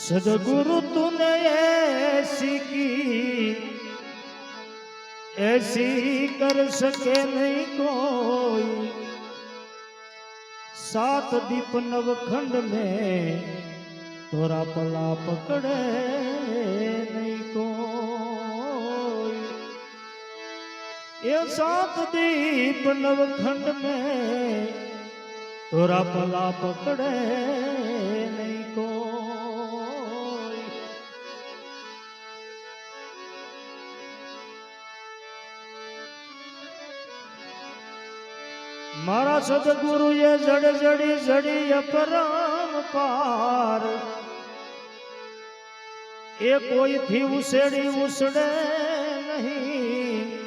सदगुरु तूने ऐसी की ऐसी कर सके नहीं कोई सात दीप नवखंड में तोरा पला पकड़े नहीं कोई ये सात दीप नवखंड में तोरा पला पकड़े મારા સદગુરુએ જડ જડી જડી અપરામ પાર. એ કોઈથી ઉસેડી ઉસડે નહીં.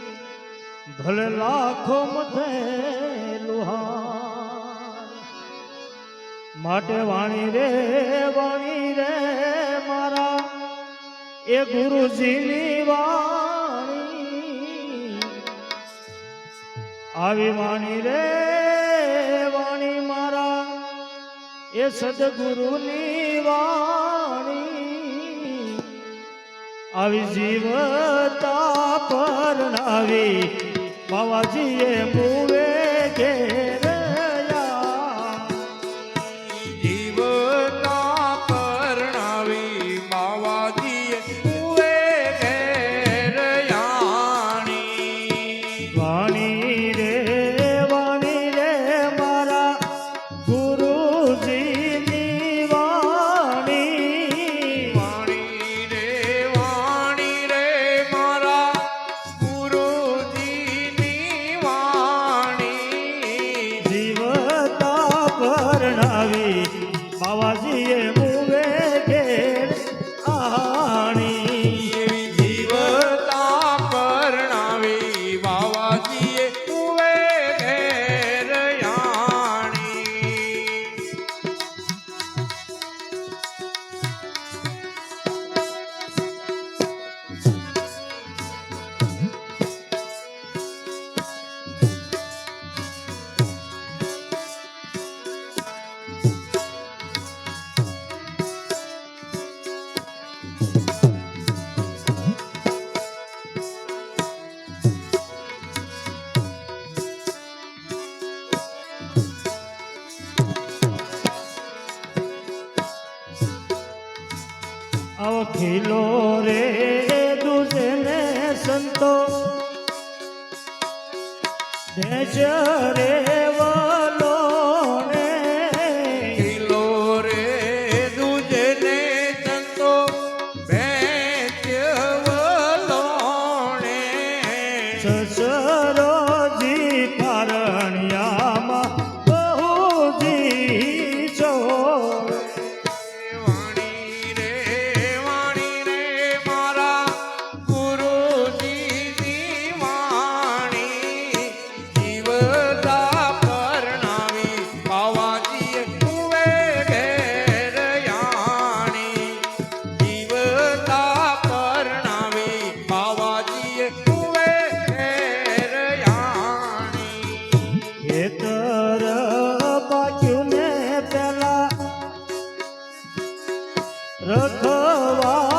ભલે લાખો મથે લુહાર. માટે વાણી રે વાણી રે મારા. એ ગુરુજીની વાણી આવી વાણી રે વાણી મારા. એ સદગુરુની વાણી. આવી જીવતા પરણાવી બાવાજીએ મુવે ઘેરયા ખીલો રે દુજને સંતો. રે वा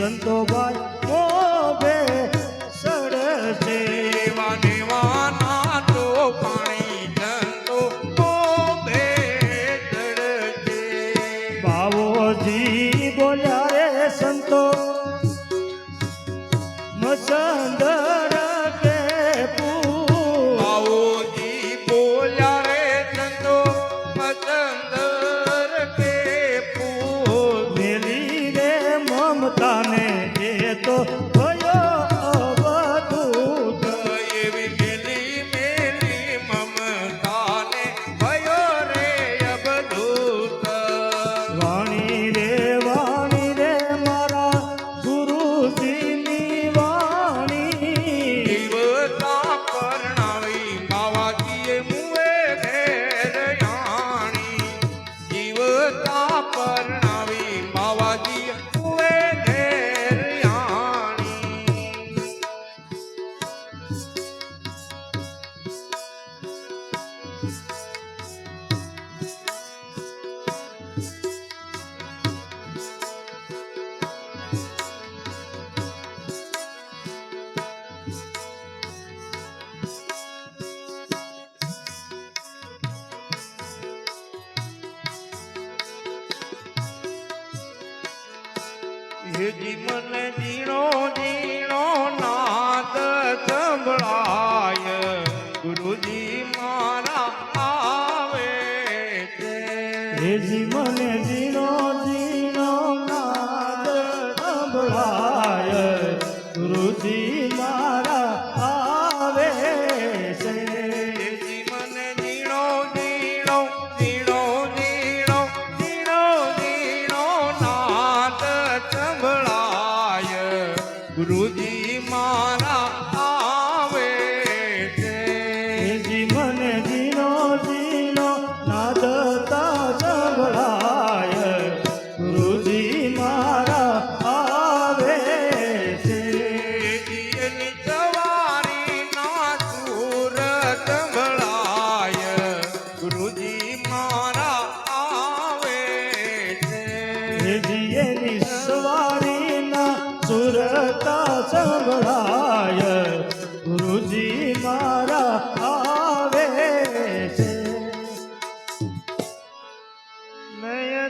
સંતોભાઈ પોતાને એ તો এ জীবন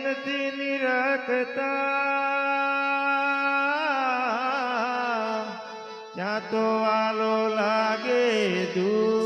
નથી નિરખતા ત્યાં તો આલો લાગે દૂર.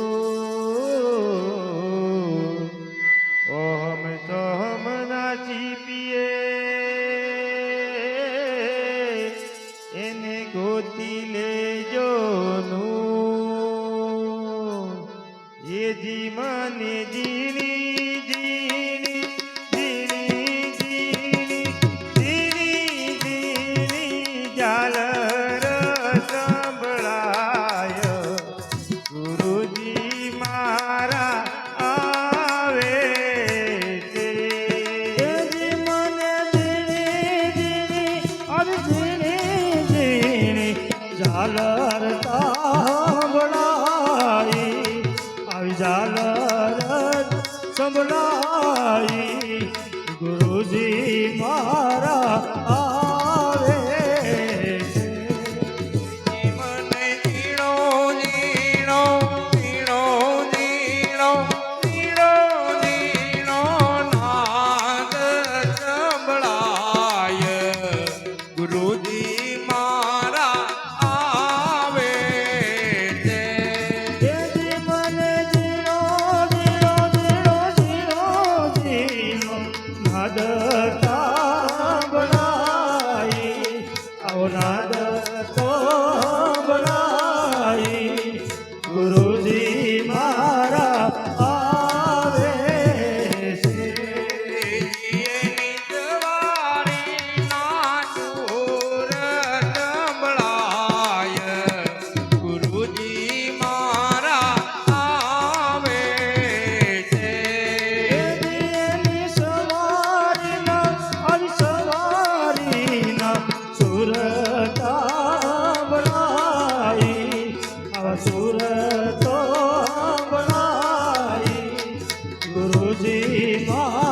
Bye.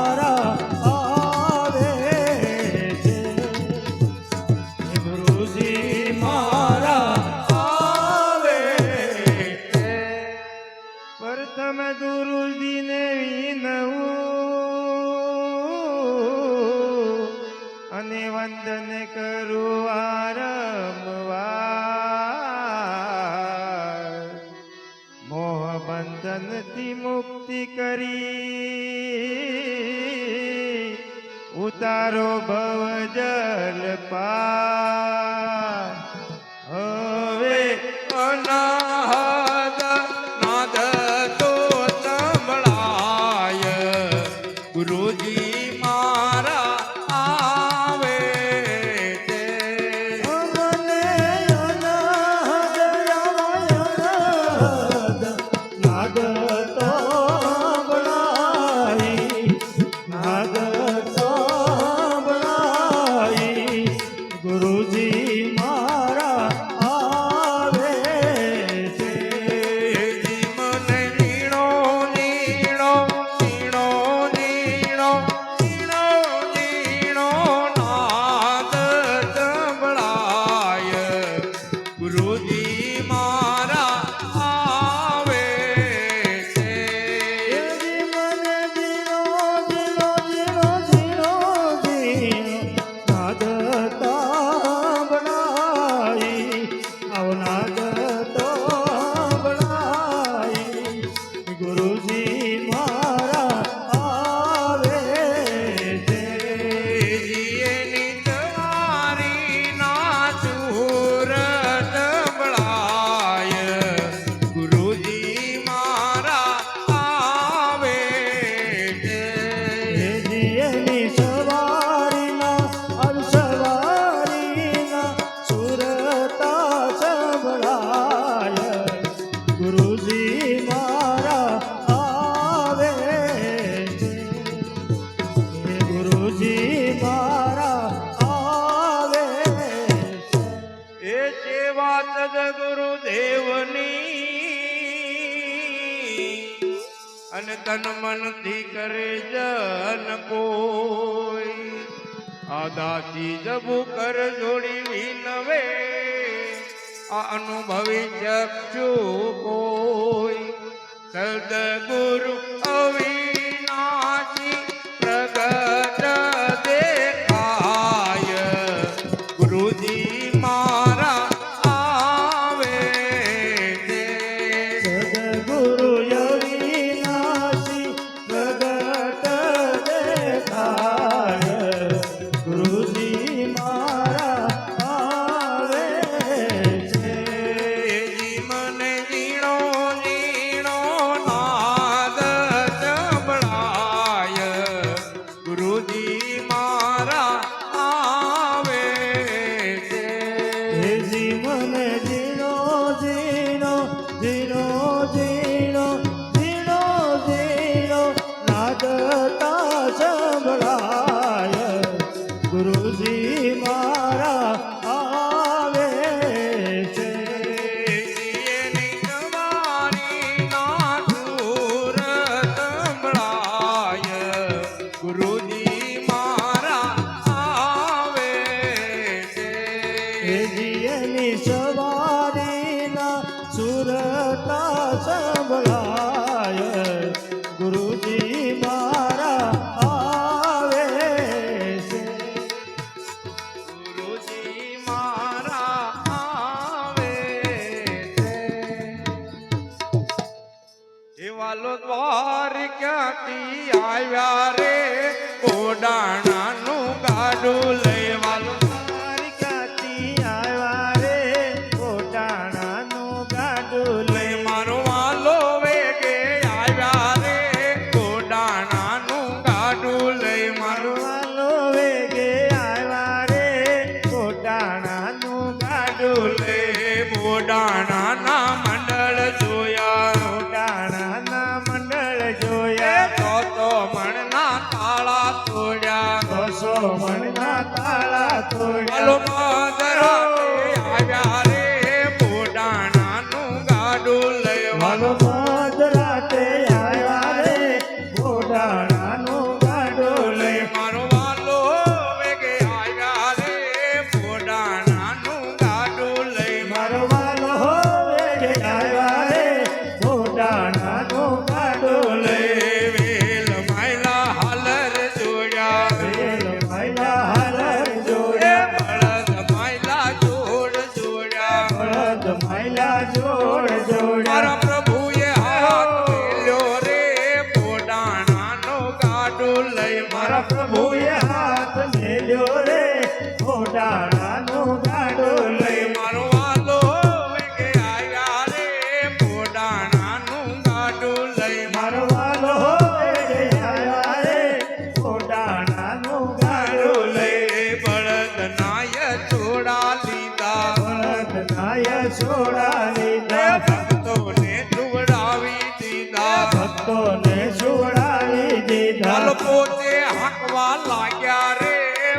તારો ભવજલ પા मा મનથી કરે જન કોઈ. આદાસી જબુ કર જોડી વિનવે, આ અનુભવી ચક્ષુ કોઈ. સદગુરુ અવી જીએની સવારીના સુરતા સંભળા. দোলা લઈ મારા પ્રભુએ હાથ મેલ્યો રે ઘોડાણાનું